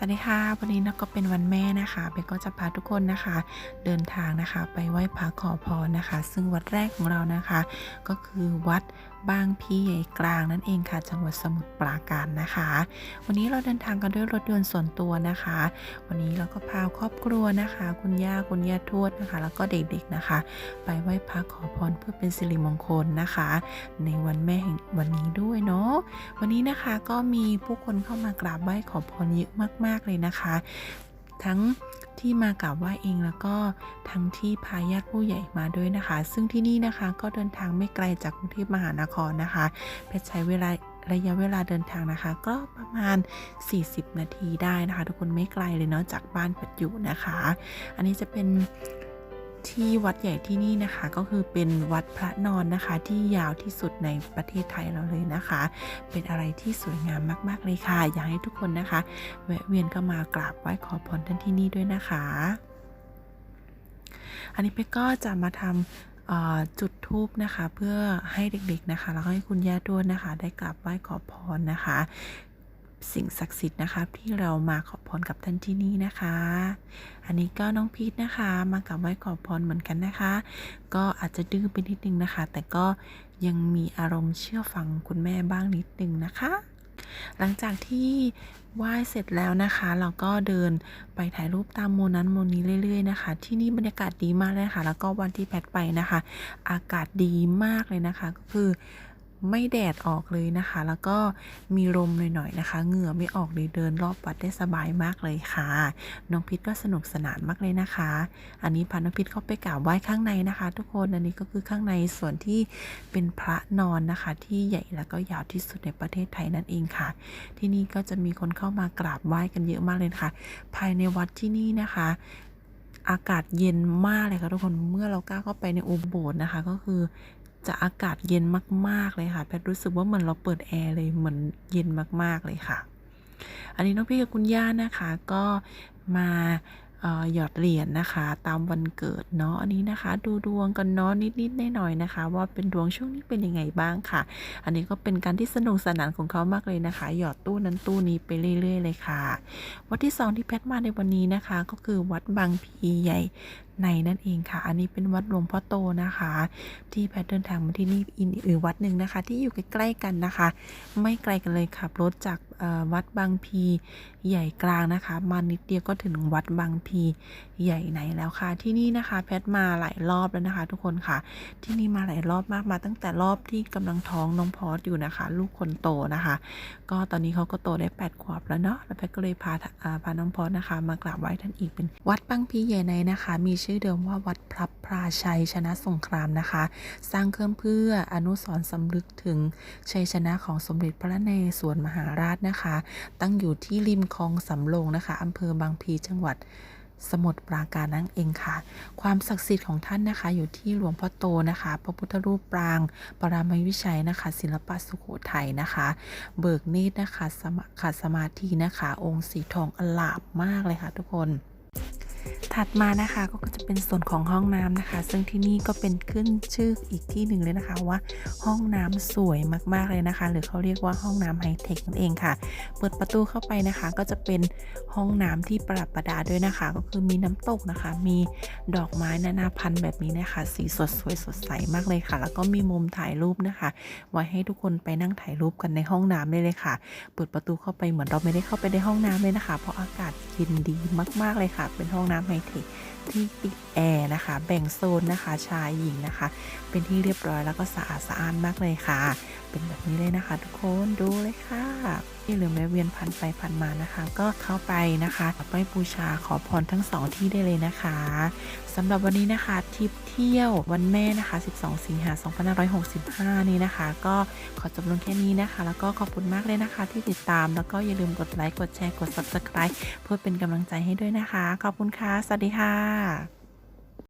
สวัสดีค่ะ วันนี้นะก็เป็นวันแม่นะคะเบกก็จะพาทุกคนนะคะ เดินทางนะคะ ไปไหว้พระขอพรนะคะ ซึ่งวัดแรกของเรานะคะ ก็คือวัดบางพีใหญ่กลางนั่นเองค่ะ จังหวัดสมุทรปราการนะคะ วันนี้เราเดินทางกันด้วยรถยนต์ส่วนตัวนะคะ วันนี้เราก็พาครอบครัวนะคะ คุณย่าคุณย่าทวดนะคะ แล้วก็เด็กๆนะคะ ไปไหว้พระขอพรเพื่อเป็นสิริมงคลนะคะ ในวันแม่แห่งวันนี้ด้วยเนาะวันนี้นะคะก็มีผู้คนเข้ามากราบไหว้ขอพรเยอะมาก ๆเลยนะคะ ทั้งที่มากราบไหว้เองแล้วก็ทั้งที่พาญาติผู้ใหญ่มาด้วยนะคะ ซึ่งที่นี่นะคะก็เดินทางไม่ไกลจากกรุงเทพมหานครนะคะเพชรใช้เวลาระยะเวลาเดินทางนะคะ ก็ประมาณ 40 นาทีได้นะคะ ทุกคนไม่ไกลเลยเนาะจากบ้านเพชรอยู่นะคะ อันนี้จะเป็น ที่วัดใหญ่ที่นี่นะคะก็คือเป็นวัดพระนอนนะคะ ที่ยาวที่สุดในประเทศไทยเราเลยนะคะ เป็นอะไรที่สวยงามมากๆเลยค่ะอยากให้ทุกคนนะคะแวะเวียนเข้ามากราบไหว้ขอพรท่านที่นี่ด้วยนะคะ อันนี้เป๊กก็จะมาทำเอ่อจุดทูปนะคะ เพื่อให้เด็กๆนะคะ แล้วก็ให้คุณย่าด้วยนะคะ ได้กราบไหว้ขอพรนะคะ สิ่งศักดิ์สิทธิ์นะคะที่เรามาขอพรกับท่านที่นี่นะคะ อันนี้ก็น้องพีทนะคะมากราบไหว้ขอพรเหมือนกันนะคะ ก็อาจจะดื้อไปนิดนึงนะคะ แต่ก็ยังมีอารมณ์เชื่อฟังคุณแม่บ้างนิดนึงนะคะ หลังจากที่ไหว้เสร็จแล้วนะคะ เราก็เดินไปถ่ายรูปตามโมนั้นโมนี้เรื่อยๆนะคะ ที่นี่บรรยากาศดีมากเลยค่ะ แล้วก็วันที่แพทไปนะคะ อากาศดีมากเลยนะคะก็คือ ไม่แดดออกเลยนะคะ แล้วก็มีลมหน่อยๆนะคะ เหงื่อไม่ออกเลยเดินรอบวัดได้สบายมากเลยค่ะ น้องพิษก็สนุกสนานมากเลยนะคะ อันนี้พาน้องพิษเข้าไปกราบไหว้ข้างในนะคะ ทุกคนอันนี้ก็คือข้างในส่วนที่เป็นพระนอนนะคะ ที่ใหญ่แล้วก็ยาวที่สุดในประเทศไทยนั่นเองค่ะ ที่นี่ก็จะมีคนเข้ามากราบไหว้กันเยอะมากเลยะคะภายในวัดที่นี่นะคะอากาศเย็นมากเลยค่ะทุกคน เมื่อเราก้าวเข้าไปในอุโบสถ์นะคะ ก็คือ จะอากาศเย็นมาก ๆ เลยค่ะ แพทรู้สึกว่าเหมือนเราเปิดแอร์เลยเหมือนเย็นมาก ๆ เลยค่ะ อันนี้น้องพี่กับคุณย่านะคะก็มาหยอดเหรียญนะคะ ตามวันเกิดเนาะอันนี้นะคะ ดูดวงกันเนาะนิดๆหน่อยๆนะคะ ว่าเป็นดวงช่วงนี้เป็นยังไงบ้างค่ะ อันนี้ก็เป็นการที่สนุกสนานของเขามากเลยนะคะ หยอดตู้นั้นตู้นี้ไปเรื่อย ๆ เลยค่ะ วัดที่สองที่แพทมาในวันนี้นะคะ ก็คือวัดบางพีใหญ่ ในนั่นเองค่ะ อันนี้เป็นวัดหลวงพ่อโตนะคะ ที่แพทเดินทางมาที่นี่อีกอีกวัดหนึ่งนะคะ ที่อยู่ใกล้ๆกันนะคะ ไม่ไกลกันเลยขับรถจากวัดบางพีใหญ่กลางนะคะ มานิดเดียวก็ถึงวัดบางพีใหญ่ไหนแล้วค่ะ ที่นี่นะคะ แพทมาหลายรอบแล้วนะคะ ทุกคนค่ะ ที่นี่มาหลายรอบมากมาตั้งแต่รอบที่กำลังท้องน้องพอสอยู่นะคะ ลูกคนโตนะคะ ก็ตอนนี้เขาก็โตได้8ขวบแล้วเนาะแล้วแพทก็เลยพาพาน้องพอสนะคะ มากราบไหว้ท่านอีกเป็นวัดบางพีใหญ่ในนะคะ มีชื่อเดิมว่าวัดพระพราชัยชนะสงครามนะคะ สร้างขึ้นเพื่ออนุสรณ์สำลึกถึงชัยชนะของสมเด็จพระนเรศวรมหาราชนะคะ ตั้งอยู่ที่ริมคลองสำโรงนะคะอำเภอบางพีจังหวัดสมุทรปราการนั่นเองค่ะ ความศักดิ์สิทธิ์ของท่านนะคะ อยู่ที่หลวงพ่อโตนะคะ พระพุทธรูปปราง ปรามัยวิชัยนะคะ ศิลปะสุโขทัยนะคะ เบิกเนตรนะคะสมาขัดสมาธินะคะ องค์สีทองอลามมากเลยค่ะทุกคน ถัดมานะคะก็จะเป็นส่วนของห้องน้ำนะคะ ซึ่งที่นี่ก็เป็นขึ้นชื่ออีกที่หนึ่งเลยนะคะว่าห้องน้ำสวยมากๆเลยนะคะ หรือเขาเรียกว่าห้องน้ำไฮเทคนั่นเองค่ะ เปิดประตูเข้าไปนะคะ ก็จะเป็นห้องน้ำที่ประดับประดาด้วยนะคะ ก็คือมีน้ำตกนะคะ มีดอกไม้นานาพันธุ์แบบนี้นะคะ สีสดสวยสดใสมากเลยค่ะ แล้วก็มีมุมถ่ายรูปนะคะ ไว้ให้ทุกคนไปนั่งถ่ายรูปกันในห้องน้ำได้เลยค่ะ เปิดประตูเข้าไปเหมือนเราไม่ได้เข้าไปในห้องน้ำเลยนะคะ เพราะอากาศเย็นดีมากๆเลยค่ะ เป็นห้องน้ำไฮเทค ที่ติดแอร์นะคะ แบ่งโซนนะคะชายหญิงนะคะ เป็นที่เรียบร้อยแล้วก็สะอาดสะอ้านมากเลยค่ะ เป็นแบบนี้เลยนะคะ ทุกคนดูเลยค่ะอย่าลืมแวะเวียนผ่านไปผ่านมานะคะ ก็เข้าไปนะคะไปบูชาขอพรทั้งสองที่ได้เลยนะคะสำหรับวันนี้นะคะทริปเที่ยววันแม่นะคะ 12 สิงหา2565 นี้นะคะ ก็ขอจบลงแค่นี้นะคะ แล้วก็ขอบคุณมากเลยนะคะ ที่ติดตามแล้วก็อย่าลืมกดไลค์กดแชร์กด subscribe เพื่อเป็นกำลังใจให้ด้วยนะคะ ขอบคุณค่ะ สวัสดีค่ะค่ะ